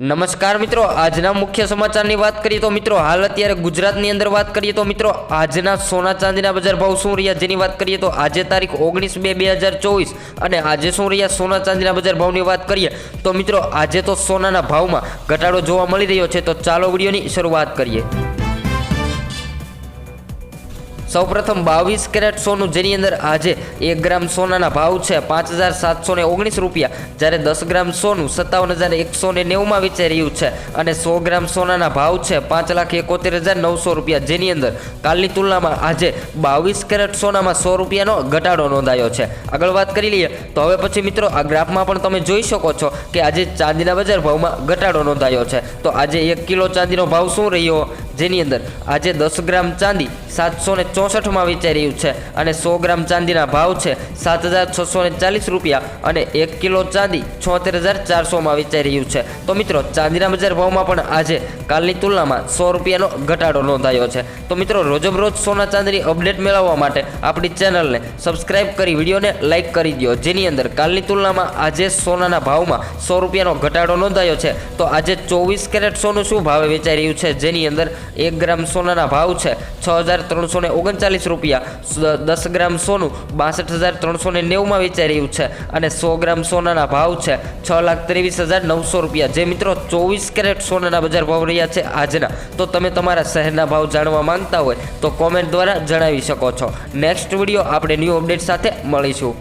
નમસ્કાર મિત્રો, આજના મુખ્ય સમાચારની વાત કરીએ તો મિત્રો, હાલ અત્યારે ગુજરાતની અંદર વાત કરીએ તો મિત્રો, આજના સોના ચાંદીના બજાર ભાવ શું રહ્યા જેની વાત કરીએ તો આજે તારીખ ઓગણીસ બે બે હજાર ચોવીસ અને આજે શું રહ્યા સોના ચાંદીના બજાર ભાવની વાત કરીએ તો મિત્રો, આજે તો સોનાના ભાવમાં ઘટાડો જોવા મળી રહ્યો છે, તો ચાલો વિડીયોની શરૂઆત કરીએ. સૌપ્રથમ બાવીસ કેરેટ સોનું, જેની અંદર આજે એક ગ્રામ સોનાના ભાવ છે પાંચ હજાર સાતસો ને ઓગણીસ રૂપિયા. જ્યારે દસ ગ્રામ સોનું સત્તાવન હજાર એકસો ને નેવુંમાં વેચાઈ રહ્યું છે અને સો ગ્રામ સોનાના ભાવ છે પાંચ લાખ એકોતેર હજાર નવસો રૂપિયા, જેની અંદર કાલની તુલનામાં આજે બાવીસ કેરેટ સોનામાં સો રૂપિયાનો ઘટાડો નોંધાયો છે. આગળ વાત કરી લઈએ તો હવે પછી મિત્રો આ ગ્રાફમાં પણ તમે જોઈ શકો છો કે આજે ચાંદીના બજાર ભાવમાં ઘટાડો નોંધાયો છે. તો આજે એક કિલો ચાંદીનો ભાવ શું રહ્યો? જેની અંદર આજે દસ ગ્રામ ચાંદી સાતસો ને ચોસઠમાં વેચાઈ રહ્યું છે અને સો ગ્રામ ચાંદીના ભાવ છે સાત હજાર છસો ને ચાલીસ રૂપિયા અને એક કિલો ચાંદી છોતેર હજાર ચારસોમાં વેચાઈ રહ્યું છે. તો મિત્રો, ચાંદીના બજાર ભાવમાં પણ આજે કાલની તુલનામાં સો રૂપિયાનો ઘટાડો નોંધાયો છે. તો મિત્રો રોજબરોજ સોના ચાંદીની અપડેટ મેળવવા માટે આપણી ચેનલને સબસ્ક્રાઇબ કરી, વિડીયોને લાઇક કરી દો જેની અંદર કાલની તુલનામાં આજે સોનાના ભાવમાં સો રૂપિયાનો ઘટાડો નોંધાયો છે. તો આજે ચોવીસ કેરેટ સોનું શું ભાવે વેચાઈ રહ્યું છે? જેની અંદર એક ગ્રામ સોનાના ભાવ છે છ હજાર ત્રણસો ને ઓગણચાલીસ રૂપિયા. દસ ગ્રામ સોનું બાસઠ હજાર ત્રણસો ને નેવુંમાં વેચાઈ રહ્યું છે અને સો ગ્રામ સોનાના ભાવ છે છ લાખ ત્રેવીસ હજાર નવસો રૂપિયા. જે મિત્રો ચોવીસ કેરેટ સોનાના બજાર ભાવ રહ્યા છે આજના. તો તમે તમારા શહેરના ભાવ જાણવા માંગતા હોય તો કોમેન્ટ દ્વારા જણાવી શકો છો. નેક્સ્ટ વીડિયો આપણે ન્યૂ અપડેટ સાથે મળીશું.